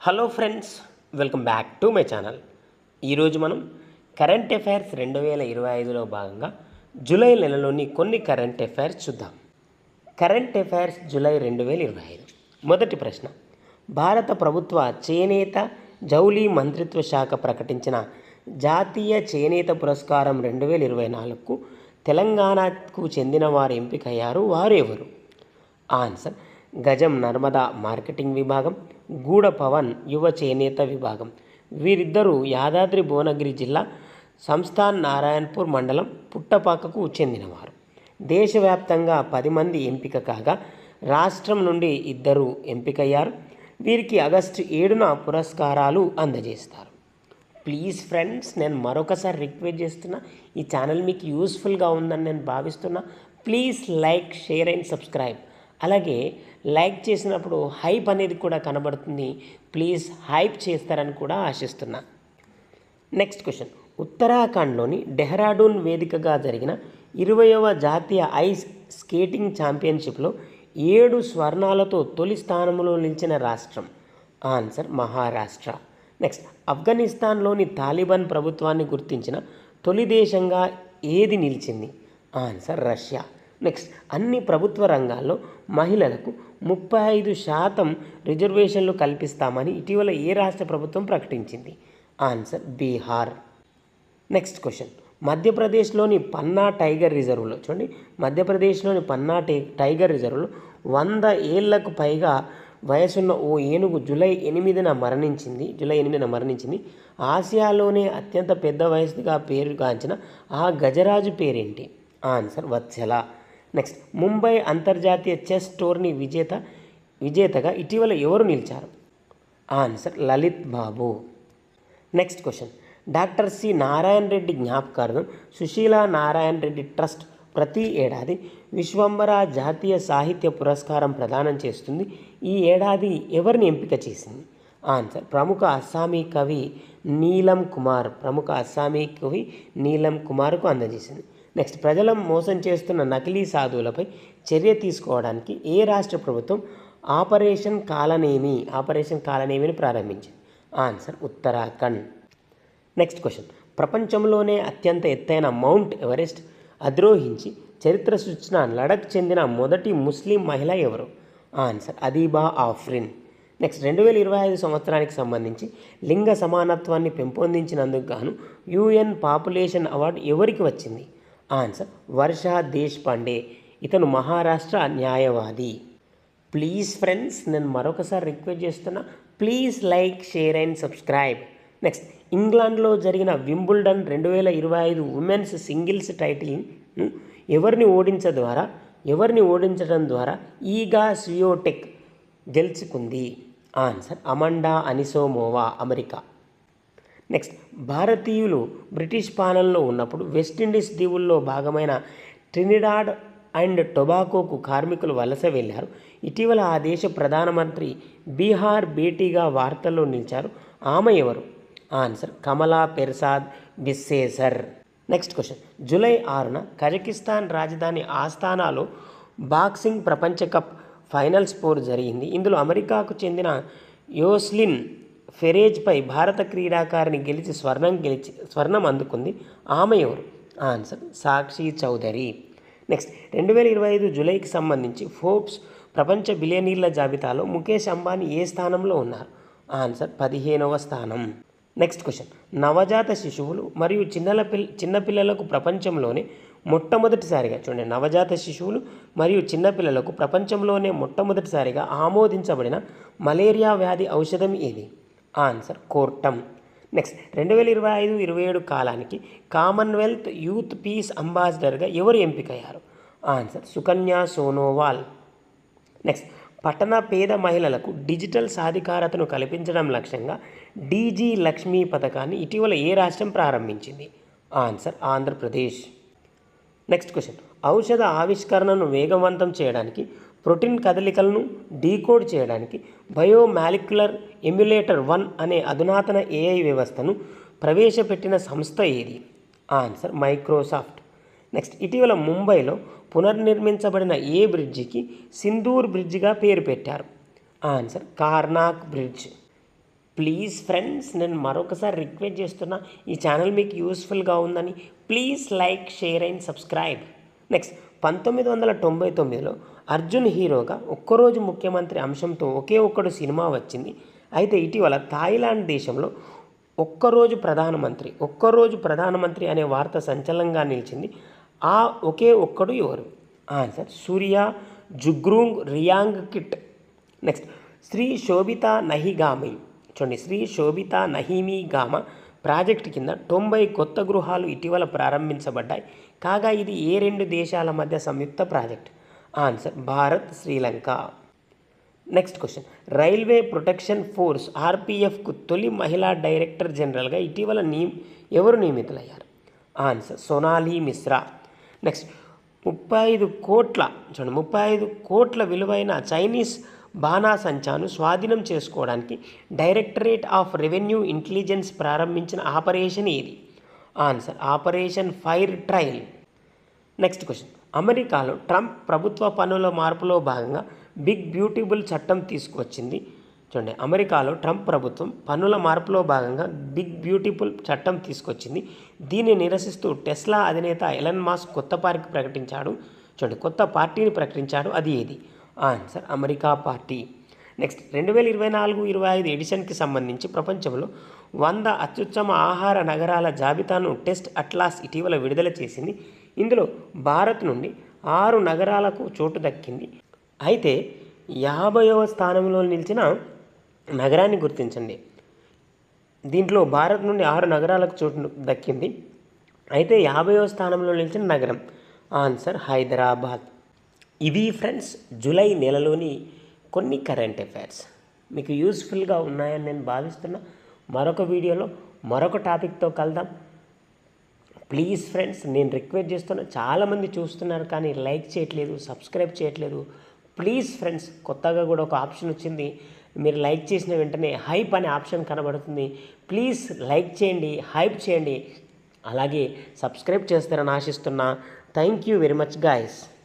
Hello friends welcome back to my channel. ఈరోజు మనం current affairs రెండు వేల ఇరవై ఐదులో భాగంగా జూలై నెలలోని కొన్ని కరెంట్ అఫైర్స్ చూద్దాం. కరెంట్ అఫైర్స్ జూలై రెండు వేల ఇరవై ఐదు. మొదటి ప్రశ్న భారత ప్రభుత్వ చేనేత జౌళి మంత్రిత్వ శాఖ ప్రకటించిన జాతీయ చేనేత పురస్కారం రెండు వేల ఇరవై నాలుగుకు తెలంగాణకు చెందిన వారు ఎంపికయ్యారు వారు ఎవరు? ఆన్సర్ గజం నర్మదా మార్కెటింగ్ విభాగం గూడ పవన్ యువ చేనేత విభాగం. వీరిద్దరూ యాదాద్రి భువనగిరి జిల్లా సంస్థాన్ నారాయణపూర్ మండలం పుట్టపాకకు చెందినవారు. దేశవ్యాప్తంగా పది మంది ఎంపిక కాగా రాష్ట్రం నుండి ఇద్దరు ఎంపికయ్యారు. వీరికి ఆగస్టు ఏడున పురస్కారాలు అందజేస్తారు. ప్లీజ్ ఫ్రెండ్స్ నేను మరొకసారి రిక్వెస్ట్ చేస్తున్నా ఈ ఛానల్ మీకు యూస్ఫుల్గా ఉందని నేను భావిస్తున్నా. Please like share and subscribe. అలాగే లైక్ చేసినప్పుడు హైప్ అనేది కూడా కనబడుతుంది. ప్లీజ్ హైప్ చేస్తారని కూడా ఆశిస్తున్నా. Next question. ఉత్తరాఖండ్లోని డెహ్రాడూన్ వేదికగా జరిగిన ఇరవయవ జాతీయ ఐస్ స్కేటింగ్ ఛాంపియన్షిప్లో ఏడు స్వర్ణాలతో తొలి స్థానంలో నిలిచిన రాష్ట్రం. ఆన్సర్ మహారాష్ట్ర. నెక్స్ట్ ఆఫ్ఘనిస్తాన్లోని తాలిబాన్ ప్రభుత్వాన్ని గుర్తించిన తొలి దేశంగా ఏది నిలిచింది? Answer Russia. నెక్స్ట్ అన్ని ప్రభుత్వ రంగాల్లో మహిళలకు ముప్పై ఐదు శాతం రిజర్వేషన్లు కల్పిస్తామని ఇటీవల ఏ రాష్ట్ర ప్రభుత్వం ప్రకటించింది? ఆన్సర్ బీహార్ నెక్స్ట్ క్వశ్చన్ మధ్యప్రదేశ్లోని పన్నా టైగర్ రిజర్వ్లో చూడండి. మధ్యప్రదేశ్లోని పన్నా టై టైగర్ రిజర్వ్లో వంద ఏళ్ళకు పైగా వయసున్న ఓ ఏనుగు జూలై ఎనిమిదిన మరణించింది. జూలై ఎనిమిదిన మరణించింది. ఆసియాలోనే అత్యంత పెద్ద వయసుగా పేరుగాంచిన ఆ గజరాజు పేరేంటి? ఆన్సర్ వత్సల. నెక్స్ట్ ముంబై అంతర్జాతీయ చెస్ టోర్నీ విజేత విజేతగా ఇటీవల ఎవరు నిలిచారు? Answer Lalit Babu next question doctor C Narayana Reddy జ్ఞాపకార్థం సుశీల నారాయణ రెడ్డి ట్రస్ట్ ప్రతి ఏడాది విశ్వంబర జాతీయ సాహిత్య పురస్కారం ప్రదానం చేస్తుంది. ఈ ఏడాది ఎవరిని ఎంపిక చేసింది? ఆన్సర్ ప్రముఖ అస్సామీ కవి నీలం కుమార్. ప్రముఖ అస్సామీ కవి నీలం కుమార్కు అందజేసింది. నెక్స్ట్ ప్రజల మోసం చేస్తున్న నకిలీ సాధువులపై చర్య తీసుకోవడానికి ఏ రాష్ట్ర ప్రభుత్వం ఆపరేషన్ కాలనేమి ఆపరేషన్ కాలనేమిని ప్రారంభించింది? ఆన్సర్ ఉత్తరాఖండ్. Next question. ప్రపంచంలోనే అత్యంత ఎత్తైన మౌంట్ ఎవరెస్ట్ అధిరోహించి చరిత్ర సృష్టిన లడక్ చెందిన మొదటి ముస్లిం మహిళ ఎవరు? ఆన్సర్ అదీబా ఆఫ్రిన్. నెక్స్ట్ రెండు వేల ఇరవై ఐదు సంవత్సరానికి సంబంధించి లింగ సమానత్వాన్ని పెంపొందించినందుకు గాను యుఎన్ పాపులేషన్ అవార్డు ఎవరికి వచ్చింది? ఆన్సర్ వర్ష దేశ్పాండే ఇతను మహారాష్ట్ర న్యాయవాది. ప్లీజ్ ఫ్రెండ్స్ నేను మరొకసారి రిక్వెస్ట్ చేస్తున్నా please like share and subscribe next ఇంగ్లాండ్లో జరిగిన వింబుల్డన్ రెండు వేల ఇరవై ఐదు ఉమెన్స్ సింగిల్స్ టైటిల్ను ఎవరిని ఓడించ ద్వారా ఎవరిని ఓడించడం ద్వారా ఈగా స్వియోటెక్ గెలుచుకుంది. Answer Amanda Anisimova America next భారతీయులు బ్రిటిష్ పాలనలో ఉన్నప్పుడు వెస్టిండీస్ దీవుల్లో భాగమైన ట్రినిడాడ్ అండ్ టొబాకోకు కార్మికులు వలస వెళ్ళారు. ఇటీవల ఆ దేశ ప్రధానమంత్రి బీహార్ భేటీగా వార్తల్లో నిలిచారు. ఆమె ఎవరు? Answer Kamala Persad Bissessar next question July ఆరున కజకిస్తాన్ రాజధాని ఆస్థానాలో బాక్సింగ్ ప్రపంచ కప్ ఫైనల్ స్పోర్ జరిగింది. ఇందులో అమెరికాకు చెందిన యోస్లిన్ ఫెరేజ్పై భారత క్రీడాకారిణి గెలిచి స్వర్ణం గెలిచి స్వర్ణం అందుకుంది. ఆమె ఎవరు? ఆన్సర్ సాక్షి చౌదరి. నెక్స్ట్ రెండు వేల ఇరవై ఐదు జూలైకి సంబంధించి ఫోర్బ్స్ ప్రపంచ బిలియనీర్ల జాబితాలో ముఖేష్ అంబానీ ఏ స్థానంలో ఉన్నారు? ఆన్సర్ పదిహేనవ స్థానం. నెక్స్ట్ క్వశ్చన్ నవజాత శిశువులు మరియు చిన్నల పిల్ల చిన్నపిల్లలకు ప్రపంచంలోనే మొట్టమొదటిసారిగా చూడండి నవజాత శిశువులు మరియు చిన్నపిల్లలకు ప్రపంచంలోనే మొట్టమొదటిసారిగా ఆమోదించబడిన మలేరియా వ్యాధి ఔషధం ఏది? ఆన్సర్ కోర్టం. నెక్స్ట్ రెండు వేల ఇరవై ఐదు ఇరవై ఏడు కాలానికి కామన్వెల్త్ యూత్ పీస్ అంబాసిడర్గా ఎవరు ఎంపికయ్యారు? ఆన్సర్ సుకన్య సోనోవాల్. నెక్స్ట్ పట్టణ పేద మహిళలకు డిజిటల్ సాధికారతను కల్పించడం లక్ష్యంగా డీజీ లక్ష్మీ పథకాన్ని ఇటీవల ఏ రాష్ట్రం ప్రారంభించింది? ఆన్సర్ ఆంధ్రప్రదేశ్. నెక్స్ట్ క్వశ్చన్ ఔషధ ఆవిష్కరణను వేగవంతం చేయడానికి ప్రోటీన్ కదలికలను డీకోడ్ చేయడానికి బయోమాలిక్యులర్ ఎమ్యులేటర్ వన్ అనే అధునాతన ఏఐ వ్యవస్థను ప్రవేశపెట్టిన సంస్థ ఏది? Answer Microsoft. నెక్స్ట్ ఇటీవల ముంబైలో పునర్నిర్మించబడిన ఏ బ్రిడ్జికి సింధూర్ బ్రిడ్జిగా పేరు పెట్టారు? Answer Carnac bridge. Please friends నేను మరొకసారి రిక్వెస్ట్ చేస్తున్నా ఈ ఛానల్ మీకు యూస్ఫుల్గా ఉందని please like share and subscribe. Next పంతొమ్మిది వందల తొంభై తొమ్మిదిలో అర్జున్ హీరోగా ఒక్కరోజు ముఖ్యమంత్రి అంశంతో ఒకే ఒక్కడు సినిమా వచ్చింది. అయితే ఇటీవల థాయిలాండ్ దేశంలో ఒక్కరోజు ప్రధానమంత్రి ఒక్కరోజు ప్రధానమంత్రి అనే వార్త సంచలనంగా నిలిచింది. ఆ ఒకే ఒక్కడు ఎవరు? ఆన్సర్ సూర్య జుగ్రూంగ్ రియాంగ్ కిట్. నెక్స్ట్ శ్రీ శోభిత నహిగామి. చూడండి శ్రీ శోభిత నహిమి గామ ప్రాజెక్టు కింద తొంభై కొత్త గృహాలు ఇటీవల ప్రారంభించబడ్డాయి. కాగా ఇది ఏ రెండు దేశాల మధ్య సంయుక్త project? Answer Bharat Sri Lanka next question railway protection force ఆర్పిఎఫ్కు తొలి మహిళా డైరెక్టర్ జనరల్గా ఇటీవల నీ ఎవరు నియమితులయ్యారు? ఆన్సర్ సోనాలి మిశ్రా నెక్స్ట్ ముప్పై ఐదు కోట్ల చూడండి ముప్పై ఐదు కోట్ల విలువైన చైనీస్ బాణాసంచాను స్వాధీనం చేసుకోవడానికి డైరెక్టరేట్ ఆఫ్ రెవెన్యూ ఇంటెలిజెన్స్ ప్రారంభించిన ఆపరేషన్ ఏది? Answer operation fire trail next question అమెరికాలో ట్రంప్ ప్రభుత్వ పన్నుల మార్పులో భాగంగా బిగ్ బ్యూటిబుల్ చట్టం తీసుకువచ్చింది. చూడండి అమెరికాలో ట్రంప్ ప్రభుత్వం పన్నుల మార్పులో భాగంగా బిగ్ బ్యూటిఫుల్ చట్టం తీసుకొచ్చింది. దీన్ని నిరసిస్తూ టెస్లా అధినేత ఎలన్ మాస్క్ కొత్త పార్టీ ప్రకటించాడు. చూడండి కొత్త పార్టీని ప్రకటించాడు. అది ఏది? Answer America party. నెక్స్ట్ రెండు వేల ఇరవై నాలుగు ఇరవై ఐదు ఎడిషన్కి సంబంధించి ప్రపంచంలో వంద అత్యుత్తమ ఆహార నగరాల జాబితాను టెస్ట్ అట్లాస్ ఇటీవల విడుదల చేసింది. ఇందులో భారత్ నుండి ఆరు నగరాలకు చోటు దక్కింది. అయితే యాభైవ స్థానంలో నిలిచిన నగరాన్ని గుర్తించండి. దీంట్లో భారత్ నుండి ఆరు నగరాలకు చోటు దక్కింది. అయితే యాభైవ స్థానంలో నిలిచిన నగరం ఆన్సర్ హైదరాబాద్. ఇవి ఫ్రెండ్స్ జూలై నెలలోని కొన్ని కరెంట్ అఫైర్స్. మీకు యూస్ఫుల్గా ఉన్నాయని నేను భావిస్తున్నా. మరొక వీడియోలో మరొక టాపిక్తో కలుద్దాం. ప్లీజ్ ఫ్రెండ్స్ నేను రిక్వెస్ట్ చేస్తున్నా చాలామంది చూస్తున్నారు కానీ లైక్ చేయట్లేదు సబ్స్క్రైబ్ చేయట్లేదు. ప్లీజ్ ఫ్రెండ్స్ కొత్తగా కూడా ఒక ఆప్షన్ వచ్చింది. మీరు లైక్ చేసిన వెంటనే హైప్ అనే ఆప్షన్ కనబడుతుంది. ప్లీజ్ లైక్ చేయండి హైప్ చేయండి. అలాగే సబ్స్క్రైబ్ చేస్తారని ఆశిస్తున్నా. Thank you very much guys